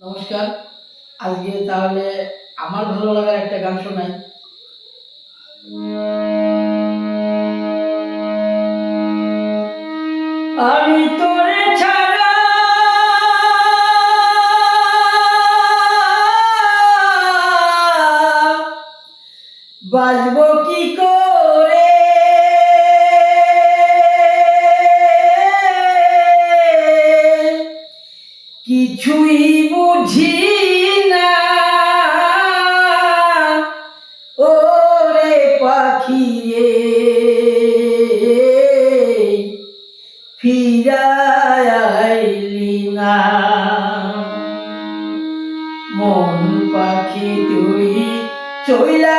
নমস্কার। আজকে তাহলে আমার ভালো লাগার একটা গান শোনাই। আমি ছাড়া বাজবো কিছুই বুঝি না। ওরে পাখি রে ফিরাইলি না। মন পাখি তুই চইলা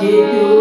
keep you